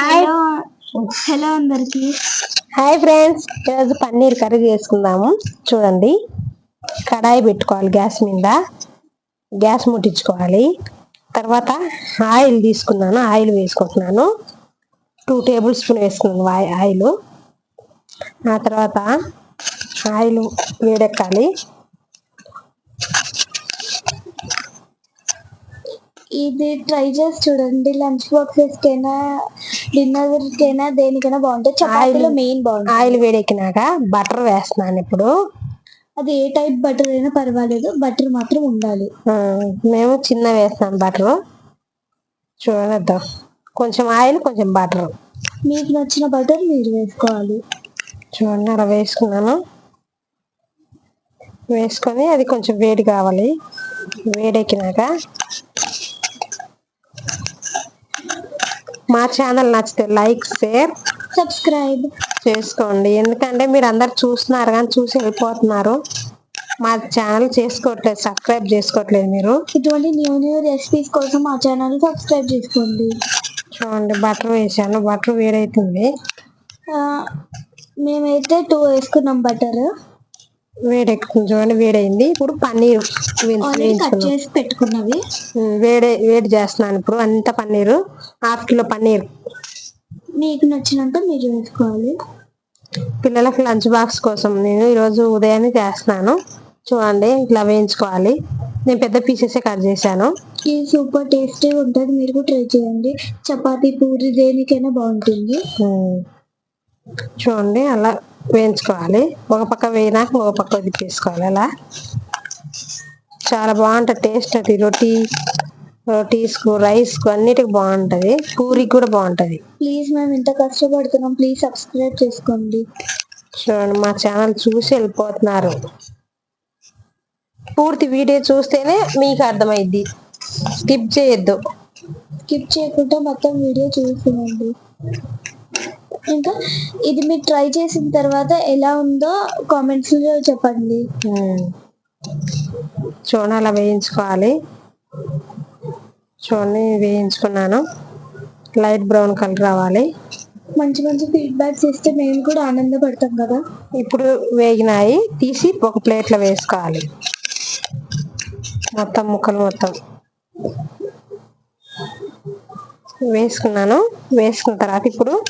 Hi hello అందరికి. Hi friends ఈరోజు paneer curry చేసుకుందాము. చూడండి. కడాయి పెట్టుకోవాలి గ్యాస్ మీద. గ్యాస్ ముట్టించుకోవాలి. తర్వాత ఆయిల్ తీసుకున్నాను. ఆయిల్ వేసుకుంటున్నాను. టూ టేబుల్ స్పూన్ వేసుకున్నాను ఆయి- ఆయిల్. ఆ తర్వాత ఆయిల్ వేడెక్కాలి. ఇది ట్రై చేసి చూడండి. లంచ్ బాక్సెస్ కైనా డిన్నర్ కైనా దేనికైనా బాగుంటుంది చపాతీలో మెయిన్ బాగుంటుంది ఆయిల్ వేడెక్కినాక బటర్ వేస్తున్నాను ఇప్పుడు. అది ఏ టైప్ బటర్ అయినా పర్వాలేదు. బటర్ మాత్రం ఉండాలి. మేము చిన్న వేస్తాం బటరు. చూడద్దాం కొంచెం ఆయిల్ కొంచెం బటర్. మీకు నచ్చిన బటర్ మీరు వేసుకోవాలి. చూడండి అలా వేసుకున్నాను. వేసుకొని అది కొంచెం వేడి కావాలి. వేడెక్కినాక మా ఛానల్ నచ్చితే లైక్ షేర్ సబ్స్క్రైబ్. చేసుకోండి. ఎందుకంటే మీరు అందరు చూస్తున్నారు కానీ చూసి వెళ్ళిపోతున్నారు. మా ఛానల్ చేసుకోవట్లేదు సబ్స్క్రైబ్ చేసుకోవట్లేదు మీరు. ఇటువంటి న్యూ న్యూ రెసిపీస్ కోసం మా ఛానల్ సబ్స్క్రైబ్ చేసుకోండి. చూడండి బటర్ వేసాను బటర్ వేడవుతుంది ఆ, మేమైతే టూ వేసుకున్నాం బటర్. వేడెక్కుతుంది చూడండి వేడైంది ఇప్పుడు పన్నీర్ కట్ చేసి పెట్టుకున్నవి? వేడి వేడి చేస్తున్నాను ఇప్పుడు. అంత పన్నీరు. Half kilo paneer. మీకు నచ్చినంత మీరు వేసుకోవాలి. పిల్లలకు లంచ్ బాక్స్ కోసం నేను ఈరోజు ఉదయాన్నే చేస్తున్నాను. చూడండి ఇట్లా వేయించుకోవాలి. నేను పెద్ద పీసెస్ కట్ చేశాను. ఇది సూపర్ టేస్టీ ఉంటుంది. మీరు కూడా ట్రై చేయండి. చపాతీ పూరి దేనికైనా బాగుంటుంది. చూడండి అలా వేయించుకోవాలి. ఒక పక్క వేయినాక ఒక పక్క తిప్పేసుకోవాలి అలా. చాలా బాగుంటుంది టేస్ట్ అది. రొట్టి రోటీస్కు రైస్కు అన్నిటికి బాగుంటుంది. పూరికి కూడా బాగుంటుంది. ప్లీజ్ మేము ఇంత కష్టపడుతున్నాం. ప్లీజ్ సబ్స్క్రైబ్ చేసుకోండి. చూడండి మా ఛానల్ చూసి వెళ్ళిపోతున్నారు. పూర్తి వీడియో చూస్తేనే మీకు అర్థమైద్ది. స్కిప్ చేయొద్దు. స్కిప్ చేయకుండా మొత్తం వీడియో చూసుకోండి ఇంకా ఇది మీరు ట్రై చేసిన తర్వాత ఎలా ఉందో కామెంట్స్లో చెప్పండి. చూడండి అలా వేయించుకోవాలి. చూడండి వేయించుకున్నాను. లైట్ బ్రౌన్ కలర్ రావాలి. మంచి మంచి ఫీడ్బ్యాక్స్ ఇస్తే మేము కూడా ఆనందపడతాం కదా. ఇప్పుడు వేగినాయి తీసి ఒక ప్లేట్లో వేసుకోవాలి. మొత్తం ముక్కలు మొత్తం. వేసుకున్నాను. వేసుకున్న తర్వాత ఇప్పుడు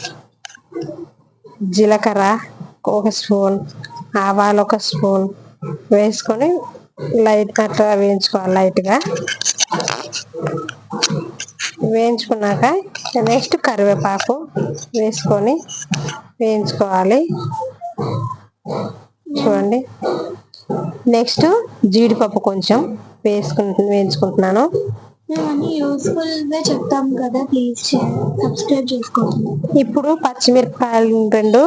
జీలకర్ర ఒక స్పూన్ ఆవాలు ఒక స్పూన్ వేసుకొని లైట్ అట్లా వేయించుకోవాలి లైట్గా వేయించుకున్నాక నెక్స్ట్ కరివేపాకు వేసుకొని వేయించుకోవాలి. చూడండి. నెక్స్ట్ జీడిపప్పు కొంచెం వేసుకుంటు వేయించుకుంటున్నాను. మేము అన్ని యూస్ఫుల్గా చెప్తాం కదా ప్లీజ్ సబ్స్క్రైబ్ చేసుకోండి. ఇప్పుడు పచ్చిమిరపకాయలు రెండు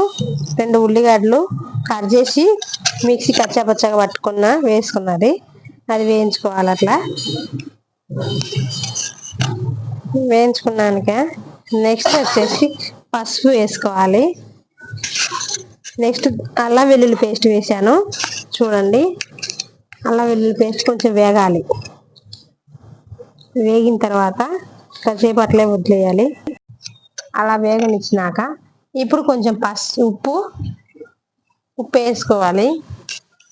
రెండు ఉల్లిగడ్డలు కట్ చేసి మిక్సీ కచ్చాపచ్చగా పట్టుకున్న వేసుకున్నది. అది వేయించుకోవాలి అట్లా. వేయించుకున్నాక నెక్స్ట్ వచ్చేసి పసుపు వేసుకోవాలి. నెక్స్ట్ అల్లం వెల్లుల్లి పేస్ట్ వేసాను చూడండి. అల్లం వెల్లుల్లి పేస్ట్ కొంచెం వేగాలి. వేగిన తర్వాత కాసేపు అట్లే వదిలేయాలి. అలా వేగనిచ్చినాక ఇప్పుడు కొంచెం పసు ఉప్పు ఉప్పు వేసుకోవాలి.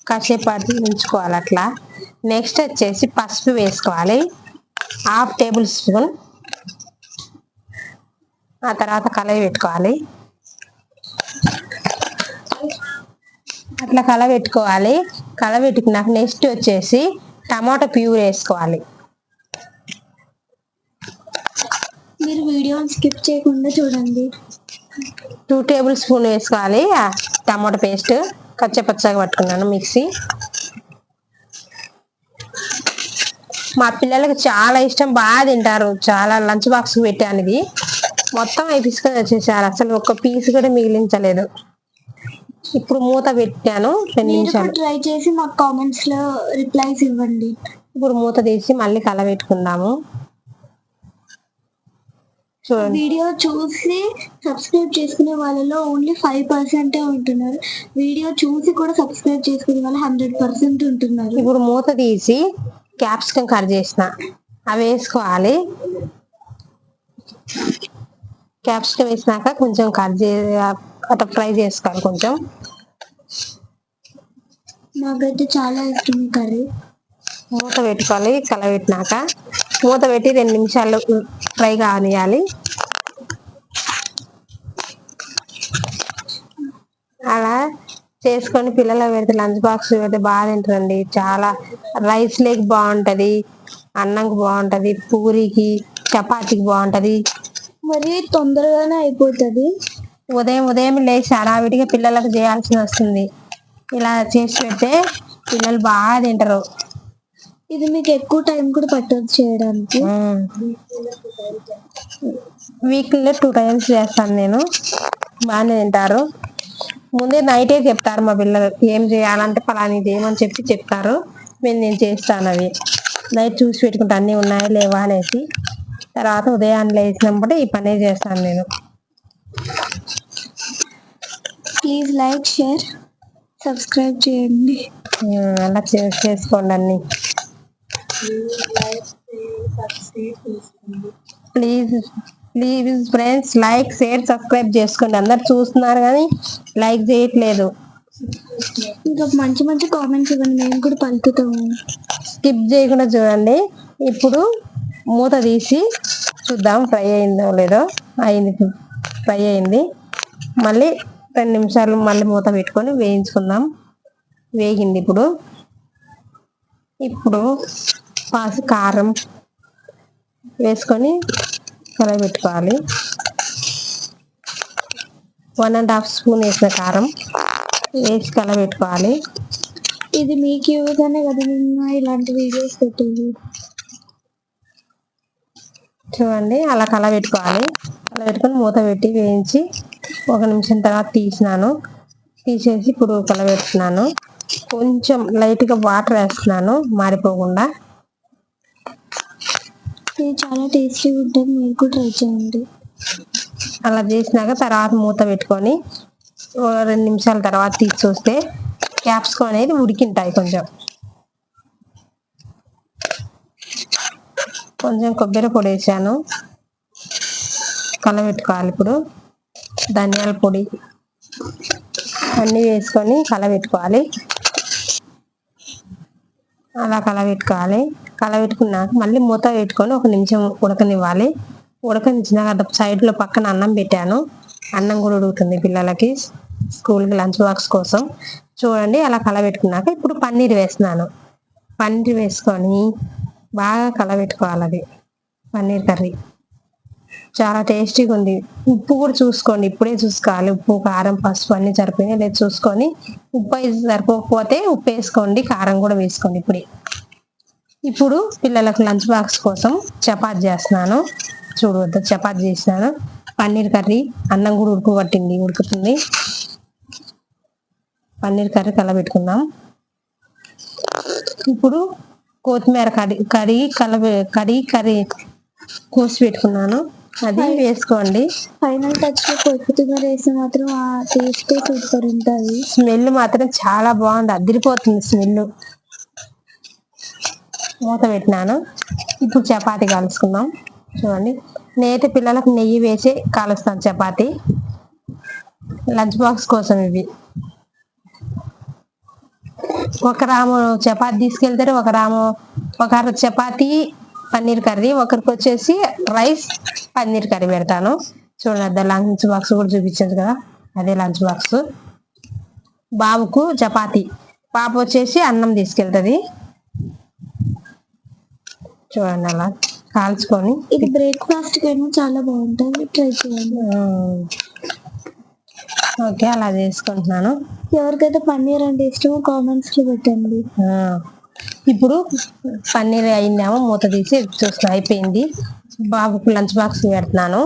కాసేపు ఉంచుకోవాలి అట్లా. నెక్స్ట్ వచ్చేసి పసుపు వేసుకోవాలి. Half tablespoon. ఆ తర్వాత కలయి పెట్టుకోవాలి. అట్లా కల పెట్టుకోవాలి. కల పెట్టుకున్నాక నెక్స్ట్ వచ్చేసి టమాటా ప్యూర్ వేసుకోవాలి. మీరు వీడియోని స్కిప్ చేయకుండా చూడండి. టూ టేబుల్ స్పూన్ వేసుకోవాలి. టమాటా పేస్ట్ కచ్చపచ్చగా పట్టుకున్నాను మిక్సీ. మా పిల్లలకి చాలా ఇష్టం బాగా తింటారు. చాలా లంచ్ బాక్స్ పెట్టాను ఇది. మొత్తం వేపించుకొని వచ్చేసారు. అసలు ఒక్క పీస్ కూడా మిగిలించలేదు. ఇప్పుడు మూత పెట్టాను రెండు నిమిషాలు. ట్రై చేసి మాకు కామెంట్స్లో రిప్లైస్ ఇవ్వండి. ఇప్పుడు మూత తీసి మళ్ళీ కలబెట్టుకుందాము. వీడియో చూసి సబ్స్క్రైబ్ చేసుకునే వాళ్ళలో ఓన్లీ ఫైవ్ పర్సెంటే ఉంటున్నారు. వీడియో చూసి కూడా సబ్స్క్రైబ్ చేసుకునే వాళ్ళు హండ్రెడ్ పర్సెంట్ ఉంటున్నారు. ఇప్పుడు మూత తీసి క్యాప్సికం కట్ చేసిన. అవి వేసుకోవాలి. క్యాప్సికం వేసినాక కొంచెం కట్ చే అట్లా ఫ్రై చేసుకోవాలి కొంచెం. నాకైతే చాలా ఇష్టం కర్రీ. మూత పెట్టుకోవాలి కలబెట్టినాక మూత పెట్టి రెండు నిమిషాలు ఫ్రై కానియాలి. అలా చేసుకొని పిల్లలకు పెడితే లంచ్ బాక్స్ పెడితే బాగా తింటారండి. చాలా రైస్ లేక్ బాగుంటది అన్నంకి బాగుంటది పూరికి చపాతీకి బాగుంటది. మరి తొందరగానే అయిపోతుంది. ఉదయం ఉదయం లేచి హడావిడిగా పిల్లలకు చేయాల్సి వస్తుంది. ఇలా చేసి పెడితే పిల్లలు బాగా తింటారు. ఇది మీకు ఎక్కువ టైం కూడా పట్టదు చేయడానికి. వీక్లీలో టూ టైమ్స్ చేస్తాను నేను. బాగానే తింటారు. ముందే నైటే చెప్తారు మా పిల్లలు ఏం చేయాలంటే పలాని చేయమని చెప్పి చెప్తారు. మేము నేను చేస్తాను అవి. నైట్ చూసి పెట్టుకుంటా అన్నీ ఉన్నాయా లేవా అనేసి. తర్వాత ఉదయాన్నే లేచినప్పుడు ఈ పనే చేస్తాను నేను. ప్లీజ్ లైక్ షేర్ సబ్స్క్రైబ్ చేయండి. అలా చేసుకోండి అన్ని. Please please friends like share subscribe చేసుకోండి. అందరు చూస్తున్నారు కానీ లైక్ చేయట్లేదు. ఇంకా మంచి మంచి కామెంట్స్ ఇవ్వండి. మేము కూడా పలుకుతాము. స్కిప్ చేయకుండా చూడండి. ఇప్పుడు మూత తీసి చూద్దాం ఫ్రై అయిందో లేదో. అయింది ఫ్రై అయింది. మళ్ళీ రెండు నిమిషాలు మళ్ళీ మూత పెట్టుకొని వేయించుకుందాం. వేగింది ఇప్పుడు. ఇప్పుడు పాసి కారం వేసుకొని కలబెట్టుకోవాలి వన్ అండ్ హాఫ్ స్పూన్ వేసిన కారం వేసి కలబెట్టుకోవాలి ఇది మీకు ఇవ్వగానే కదా నిన్న ఇలాంటి వీడియోస్ పెట్టేది? చూడండి అలా కలబెట్టుకోవాలి కలబెట్టుకొని మూత పెట్టి వేయించి ఒక నిమిషం తర్వాత తీసినాను. తీసేసి ఇప్పుడు కలబెడుతున్నాను కొంచెం లైట్గా వాటర్ వేస్తున్నాను మారిపోకుండా ఇది చాలా టేస్టీగా ఉంటుంది మీరు కూడా ట్రై చేయండి. అలా చేసినాక తర్వాత మూత పెట్టుకొని రెండు నిమిషాల తర్వాత తీసి చూస్తే క్యాప్సికం అనేది ఉడికింటాయి కొంచెం. కొంచెం కొబ్బరి పొడి వేసాను. కలబెట్టుకోవాలి ఇప్పుడు. ధనియాల పొడి అన్నీ వేసుకొని కలబెట్టుకోవాలి. అలా కలబెట్టుకోవాలి కలబెట్టుకున్నాక మళ్ళీ మూత పెట్టుకొని ఒక నిమిషం ఉడకనివ్వాలి. ఉడకనిచ్చినాక సైడ్లో పక్కన అన్నం పెట్టాను. అన్నం కూడా ఉడుకుతుంది పిల్లలకి. స్కూల్కి లంచ్ బాక్స్ కోసం. చూడండి అలా కలబెట్టుకున్నాక ఇప్పుడు పన్నీర్ వేస్తున్నాను. పన్నీర్ వేసుకొని బాగా కలబెట్టుకోవాలి అది. పన్నీర్ కర్రీ. చాలా టేస్టీగా ఉంది. ఉప్పు కూడా చూసుకోండి. ఇప్పుడే చూసుకోవాలి. ఉప్పు కారం పసుపు అన్ని సరిపోయినాయి. లేదు చూసుకొని ఉప్పు సరిపోకపోతే ఉప్పు వేసుకోండి. కారం కూడా వేసుకోండి ఇప్పుడే. ఇప్పుడు పిల్లలకు లంచ్ బాక్స్ కోసం చపాతి చేస్తున్నాను. చూడవద్దు చపాతి చేసినాను. పన్నీర్ కర్రీ అన్నం కూడా ఉడకబట్టింది ఉడుకుతుంది. పన్నీర్ కర్రీ కలబెట్టుకుందాం. ఇప్పుడు కొత్తిమీర కడి కడిగి కలబె కడిగి కర్రీ కోసి పెట్టుకున్నాను. అది వేసుకోండి. ఫైనల్ టచ్ కొత్తిమీర వేస్తే మాత్రం ఆ టేస్ట్ సూపర్ ఉంటుంది. స్మెల్ మాత్రం చాలా బాగుంది. అదిరిపోతుంది స్మెల్. మూత పెట్టినాను. ఇప్పుడు చపాతి కాల్చుకుందాం. చూడండి. నేనైతే పిల్లలకు నెయ్యి వేసి కాలుస్తాను చపాతి. లంచ్ బాక్స్ కోసం ఇవి. ఒక రాము చపాతి తీసుకెళ్తారు. ఒక రాము ఒక చపాతి పన్నీర్ కర్రీ ఒకరికి వచ్చేసి రైస్ పన్నీర్ కర్రీ పెడతాను. చూడండి లంచ్ బాక్స్ కూడా చూపించదు కదా? అదే లంచ్ బాక్స్. బాబుకు చపాతి. పాప వచ్చేసి అన్నం తీసుకెళ్తుంది. చూడండి అలా కాల్చుకొని ఇది బ్రేక్ఫాస్ట్ కైనా చాలా బాగుంటుంది. ట్రై చేయండి. ఓకే అలా చేసుకుంటున్నాను. ఎవరికైతే పన్నీర్ అంటే ఇష్టమో కామెంట్స్లో పెట్టండి. ఇప్పుడు పన్నీర్ అయిందేమో మూత తీసి చూస్తున్నా అయిపోయింది. బాబుకు లంచ్ బాక్స్ పెడుతున్నాను.